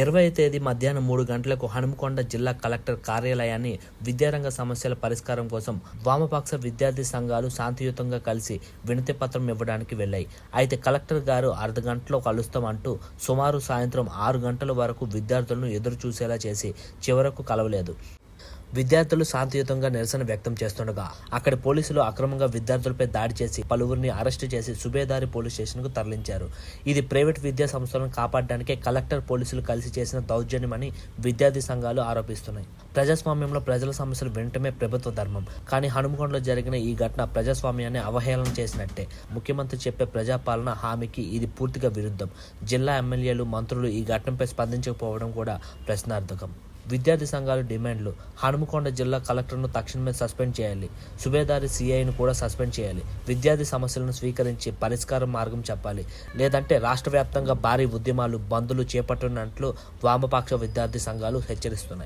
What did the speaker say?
ఇరవై తేదీ మధ్యాహ్నం మూడు గంటలకు హనుమకొండ జిల్లా కలెక్టర్ కార్యాలయాన్ని విద్యారంగ సమస్యల పరిష్కారం కోసం వామపక్ష విద్యార్థి సంఘాలు శాంతియుతంగా కలిసి వినతి పత్రం ఇవ్వడానికి వెళ్ళాయి. అయితే కలెక్టర్ గారు అర్ధ గంటలో కలుస్తామంటూ సుమారు సాయంత్రం ఆరు గంటల వరకు విద్యార్థులను ఎదురు చూసేలా చేసి చివరకు కలవలేదు. విద్యార్థులు శాంతియుతంగా నిరసన వ్యక్తం చేస్తుండగా అక్కడి పోలీసులు అక్రమంగా విద్యార్థులపై దాడి చేసి పలువురిని అరెస్టు చేసి సుబేదారి పోలీస్ స్టేషన్కు తరలించారు. ఇది ప్రైవేట్ విద్యా సంస్థలను కాపాడడానికే కలెక్టర్ పోలీసులు కలిసి చేసిన దౌర్జన్యమని విద్యార్థి సంఘాలు ఆరోపిస్తున్నాయి. ప్రజాస్వామ్యంలో ప్రజల సమస్యలు వినటమే ప్రభుత్వ ధర్మం. కానీ హనుమకొండలో జరిగిన ఈ ఘటన ప్రజాస్వామ్యాన్ని అవహేళన చేసినట్టే. ముఖ్యమంత్రి చెప్పే ప్రజాపాలన హామీకి ఇది పూర్తిగా విరుద్ధం. జిల్లా ఎమ్మెల్యేలు మంత్రులు ఈ ఘటనపై స్పందించకపోవడం కూడా ప్రశ్నార్థకం. విద్యార్థి సంఘాల డిమాండ్లు. హనుమకొండ జిల్లా కలెక్టర్ను తక్షణమే సస్పెండ్ చేయాలి. సుబేదారి సిఐను కూడా సస్పెండ్ చేయాలి. విద్యార్థి సమస్యలను స్వీకరించి పరిష్కారం మార్గం చెప్పాలి. లేదంటే రాష్ట్ర వ్యాప్తంగా భారీ ఉద్యమాలు బందులు చేపట్టనున్నట్లు వామపక్ష విద్యార్థి సంఘాలు హెచ్చరిస్తున్నాయి.